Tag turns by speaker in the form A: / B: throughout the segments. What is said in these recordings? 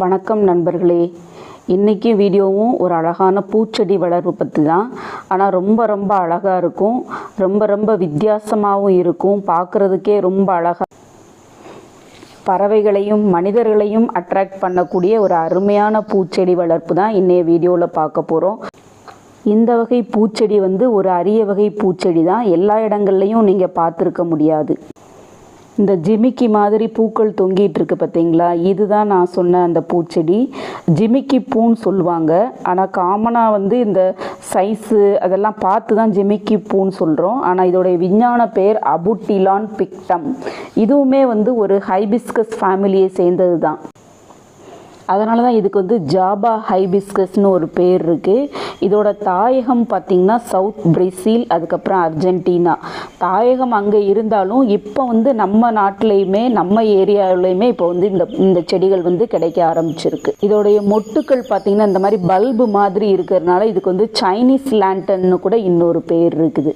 A: வணக்கம் நண்பர்களே. இன்றைக்கி வீடியோவும் ஒரு அழகான பூச்செடி வளர்ப்பு பற்றி தான். ஆனால் ரொம்ப ரொம்ப அழகாக இருக்கும். ரொம்ப ரொம்ப வித்தியாசமாகவும் இருக்கும். பார்க்குறதுக்கே ரொம்ப அழகாக பறவைகளையும் மனிதர்களையும் அட்ராக்ட் பண்ணக்கூடிய ஒரு அருமையான பூச்செடி வளர்ப்பு தான் இன்றைய வீடியோவில் பார்க்க போகிறோம் இந்த வகை பூச்செடி வந்து ஒரு அரிய வகை பூச்செடி தான். எல்லா இடங்கள்லையும் நீங்கள் பார்த்துருக்க முடியாது. இந்த ஜிமிக்கி மாதிரி பூக்கள் தொங்கிட்டு இருக்கு பார்த்தீங்களா? இதுதான் நான் சொன்ன அந்த பூச்செடி. ஜிமிக்கி பூன்னு சொல்லுவாங்க. ஆனால் காமனாக வந்து இந்த சைஸு அதெல்லாம் பார்த்து தான் ஜிமிக்கி பூன்னு சொல்கிறோம் ஆனால் இதோடைய விஞ்ஞான பெயர் அபுட்டிலான் பிக்டம். இதுவுமே வந்து ஒரு ஹைபிஸ்கஸ் ஃபேமிலியை சேர்ந்தது தான் அதனால தான் இதுக்கு வந்து ஜாபா ஹைபிஸ்கஸ்னு ஒரு பேர் இருக்குது இதோட தாயகம் பார்த்திங்கன்னா சவுத் பிரேசில் அதுக்கப்புறம் அர்ஜென்டினா தாயகம் அங்கே இருந்தாலும் இப்போ வந்து நம்ம நாட்டிலையுமே நம்ம ஏரியாவிலையுமே இப்போ வந்து இந்த இந்த செடிகள் வந்து கிடைக்க ஆரம்பிச்சிருக்கு. இதோடைய மொட்டுக்கள் பார்த்திங்கன்னா இந்த மாதிரி பல்பு மாதிரி இருக்கிறதுனால இதுக்கு வந்து சைனீஸ் லேண்டன்னு கூட இன்னொரு பேர் இருக்குது.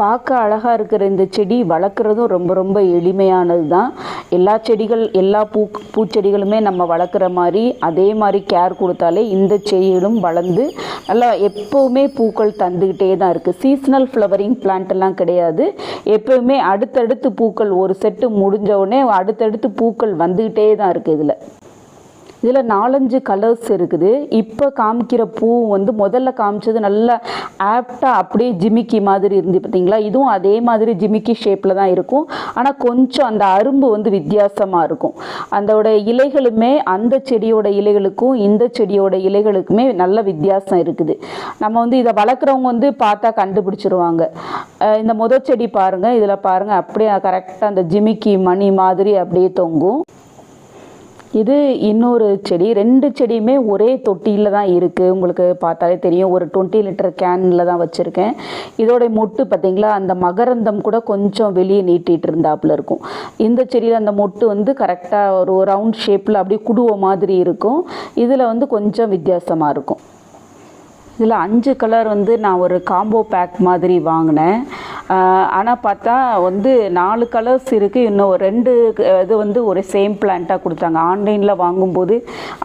A: பார்க்க அழகாக இருக்கிற இந்த செடி வளர்க்குறதும் ரொம்ப ரொம்ப எளிமையானது தான் எல்லா செடிகள் எல்லா பூ பூச்செடிகளுமே நம்ம வளர்க்குற மாதிரி அதே மாதிரி கேர் கொடுத்தாலே இந்த செடிகளும் வளர்ந்து நல்லா எப்போவுமே பூக்கள் தந்துக்கிட்டே தான் இருக்குது சீசனல் ஃப்ளவரிங் பிளான்ட்டெல்லாம் கிடையாது. எப்போவுமே அடுத்தடுத்து பூக்கள் ஒரு செட்டு முடிஞ்ச உடனே அடுத்தடுத்து பூக்கள் வந்துக்கிட்டே தான் இருக்குது இதில். இதில் நாலஞ்சு கலர்ஸ் இருக்குது. இப்போ காமிக்கிற பூ வந்து முதல்ல காமிச்சது நல்லா ஆப்டாக அப்படியே ஜிமிக்கி மாதிரி இருந்து பார்த்தீங்களா இதுவும் அதே மாதிரி ஜிமிக்கி ஷேப்பில் தான் இருக்கும். ஆனால் கொஞ்சம் அந்த அரும்பு வந்து வித்தியாசமாக இருக்கும். அதோட இலைகளுமே அந்த செடியோட இலைகளுக்கும் இந்த செடியோட இலைகளுக்குமே நல்ல வித்தியாசம் இருக்குது. நம்ம வந்து இதை வளர்க்குறவங்க வந்து பார்த்தா கண்டுபிடிச்சிருவாங்க. இந்த முத செடி பாருங்கள் இதில் பாருங்கள் அப்படியே கரெக்டாக அந்த ஜிமிக்கி மணி மாதிரி அப்படியே தொங்கும். இது இன்னொரு செடி ரெண்டு செடியுமே ஒரே தொட்டியில் தான் இருக்குது உங்களுக்கு பார்த்தாலே தெரியும். ஒரு டுவெண்ட்டி லிட்டர் கேனில் தான் வச்சுருக்கேன். இதோட மொட்டு பார்த்தீங்களா அந்த மகரந்தம் கூட கொஞ்சம் வெளியே நீட்டிகிட்டு இருந்தாப்புல இருக்கும். இந்த செடியில் அந்த மொட்டு வந்து கரெக்டாக ஒரு ரவுண்ட் ஷேப்பில் அப்படியே குடுவ மாதிரி இருக்கும். இதில் வந்து கொஞ்சம் வித்தியாசமாக இருக்கும். இதில் அஞ்சு கலர் வந்து நான் ஒரு காம்போ பேக் மாதிரி வாங்கினேன். ஆனால் பார்த்தா வந்து நாலு கலர்ஸ் இருக்குது இன்னும் ரெண்டு இது வந்து ஒரு சேம் பிளான்ட்டாக கொடுத்தாங்க. ஆன்லைனில் வாங்கும்போது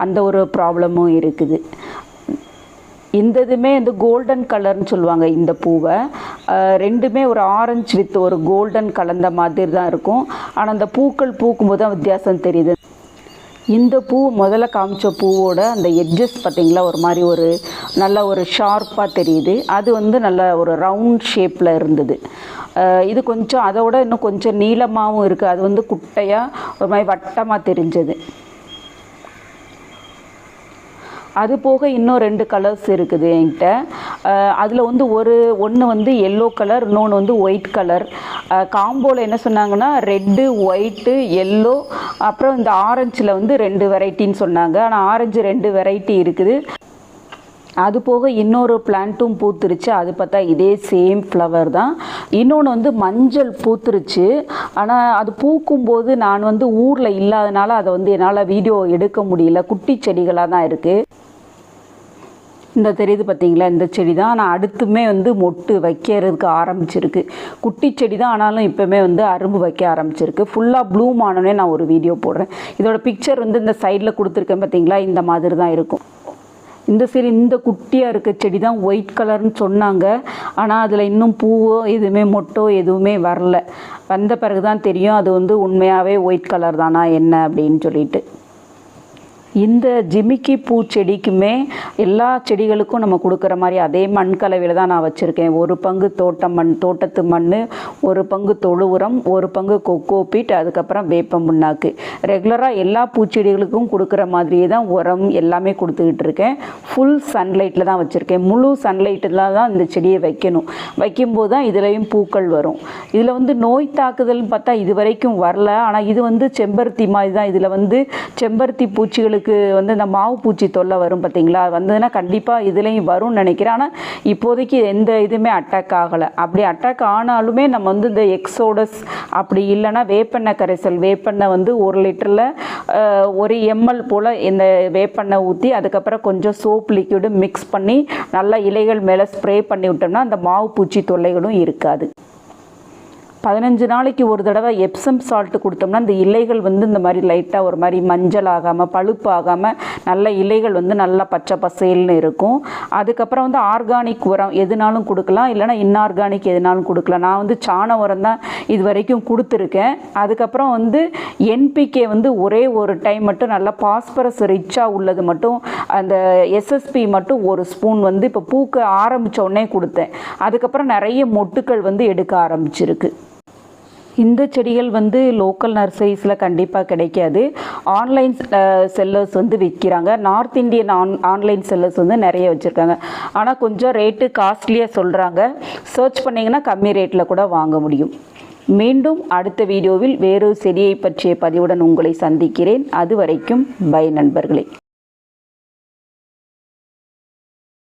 A: அந்த ஒரு ப்ராப்ளமும் இருக்குது. இந்த இதுமே வந்து கோல்டன் கலர்னு சொல்லுவாங்க இந்த பூவை. ரெண்டுமே ஒரு ஆரஞ்சு வித் ஒரு கோல்டன் கலந்த மாதிரி தான் இருக்கும். ஆனால் அந்த பூக்கள் பூக்கும்போது தான் வித்தியாசம் தெரியுது. இந்த பூ முதல்ல காமிச்ச பூவோட அந்த எட்ஜஸ் பார்த்தீங்களா ஒரு மாதிரி ஒரு நல்ல ஒரு ஷார்ப்பாக தெரியுது. அது வந்து நல்ல ஒரு ரவுண்ட் ஷேப்பில் இருந்தது. இது கொஞ்சம் அதோட இன்னும் கொஞ்சம் நீளமாகவும் இருக்குது அது வந்து குட்டையாக ஒரு மாதிரி வட்டமாக தெரிஞ்சது. அது போக இன்னும் ரெண்டு கலர்ஸ் இருக்குது என்கிட்ட. அதில் வந்து ஒரு ஒன்று வந்து எல்லோ கலர் இன்னொன்று வந்து ஒயிட் கலர் காம்போவில் என்ன சொன்னாங்கன்னா ரெட்டு ஒயிட்டு எல்லோ அப்புறம் இந்த ஆரஞ்சில் வந்து ரெண்டு வெரைட்டின்னு சொன்னாங்க. ஆனால் ஆரஞ்சு ரெண்டு வெரைட்டி இருக்குது. அது போக இன்னொரு பிளான்ட்டும் பூத்துருச்சு. அது பார்த்தா இதே சேம் ஃப்ளவர் தான். இன்னொன்று வந்து மஞ்சள் பூத்துருச்சு. ஆனால் அது பூக்கும்போது நான் வந்து ஊரில் இல்லாதனால அதை வந்து என்னால் வீடியோ எடுக்க முடியல. குட்டி செடிகளாக தான் இருக்குது இந்த தெரியுது பார்த்தீங்களா இந்த செடி தான் ஆனால் அடுத்துமே வந்து மொட்டு வைக்கிறதுக்கு ஆரம்பிச்சிருக்கு. குட்டி செடி தான் ஆனாலும் இப்போமே வந்து அரும்பு வைக்க ஆரம்பிச்சிருக்கு. ஃபுல்லாக ப்ளூம் ஆனோடனே நான் ஒரு வீடியோ போடுறேன். இதோட பிக்சர் வந்து இந்த சைடில் கொடுத்துருக்கேன் பார்த்தீங்களா இந்த மாதிரி தான் இருக்கும். இந்த சைடு இந்த குட்டியாக இருக்க செடி தான் ஒயிட் கலர்னு சொன்னாங்க. ஆனால் அதில் இன்னும் பூவோ எதுவுமே மொட்டோ எதுவுமே வரல. வந்த பிறகு தான் தெரியும் அது வந்து உண்மையாகவே ஒயிட் கலர் தானா என்ன அப்படின்னு சொல்லிட்டு. இந்த ஜிமிக்கி பூச்செடிக்குமே எல்லா செடிகளுக்கும் நம்ம கொடுக்குற மாதிரி அதே மண் கலவையில் தான் நான் வச்சுருக்கேன். ஒரு பங்கு தோட்டம் மண் தோட்டத்து மண் ஒரு பங்கு தொழு உரம் ஒரு பங்கு கொக்கோ பீட் அதுக்கப்புறம் வேப்ப முன்னாக்கு ரெகுலராக எல்லா பூச்செடிகளுக்கும் கொடுக்குற மாதிரியே தான் உரம் எல்லாமே கொடுத்துக்கிட்டு இருக்கேன். ஃபுல் சன்லைட்டில் தான் வச்சுருக்கேன். முழு சன்லைட்டில் தான் இந்த செடியை வைக்கணும். வைக்கும்போது தான் இதுலேயும் பூக்கள் வரும். இதில் வந்து நோய் தாக்குதல்னு பார்த்தா இது வரைக்கும் வரல. ஆனால் இது வந்து செம்பருத்தி மாதிரி தான். இதில் வந்து செம்பருத்தி பூச்சிகளுக்கு வந்து இந்த மாவு பூச்சி தொல்லை வரும் பார்த்தீங்களா? வந்ததுன்னா கண்டிப்பாக இதுலேயும் வரும்னு நினைக்கிறேன். ஆனால் இப்போதைக்கு எந்த இதுவுமே அட்டாக் ஆகலை. அப்படி அட்டாக் ஆனாலுமே நம்ம வந்து இந்த எக்ஸோடஸ் அப்படி இல்லைன்னா வேப்பெண்ணெய் கரைசல் வேப்பெண்ணெய் வந்து ஒரு லிட்டரில் ஒரு எம்எல் போல் இந்த வேப்பெண்ணெய் ஊற்றி அதுக்கப்புறம் கொஞ்சம் சோப் லிக்விடு மிக்ஸ் பண்ணி நல்லா இலைகள் மேலே ஸ்ப்ரே பண்ணி விட்டோம்னா அந்த மாவு பூச்சி தொல்லைகளும் இருக்காது. பதினஞ்சு நாளைக்கு ஒரு தடவை எப்சம் சால்ட்டு கொடுத்தோம்னா இந்த இலைகள் வந்து இந்த மாதிரி லைட்டாக ஒரு மாதிரி மஞ்சள் ஆகாமல் பழுப்பு ஆகாமல் நல்ல இலைகள் வந்து நல்லா பச்சை பசேல்னு இருக்கும். அதுக்கப்புறம் வந்து ஆர்கானிக் உரம் எதுனாலும் கொடுக்கலாம். இல்லைனா இன்ஆர்கானிக் எதுனாலும் கொடுக்கலாம். நான் வந்து சாண உரம் தான் இது வரைக்கும் கொடுத்துருக்கேன். அதுக்கப்புறம் வந்து என்பிகே வந்து ஒரே ஒரு டைம் மட்டும் நல்லா பாஸ்பரஸ் ரிச்சாக உள்ளது மட்டும் அந்த எஸ்எஸ்பி மட்டும் ஒரு ஸ்பூன் வந்து இப்போ பூக்க ஆரம்பித்த உடனே கொடுத்தேன். அதுக்கப்புறம் நிறைய மொட்டுக்கள் வந்து எடுக்க ஆரம்பிச்சிருக்கு. இந்த செடிகள் வந்து லோக்கல் நர்சரிஸில் கண்டிப்பாக கிடைக்காது. ஆன்லைன் செல்லர்ஸ் வந்து விற்கிறாங்க north Indian on online sellers வந்து நிறைய வச்சுருக்காங்க. ஆனால் கொஞ்சம் ரேட்டு காஸ்ட்லியாக சொல்கிறாங்க சர்ச் பண்ணிங்கன்னா கம்மி ரேட்டில் கூட வாங்க முடியும். மீண்டும் அடுத்த வீடியோவில் வேறு செடியை பற்றிய பதிவுடன் உங்களை சந்திக்கிறேன். அது வரைக்கும் பை நண்பர்களே.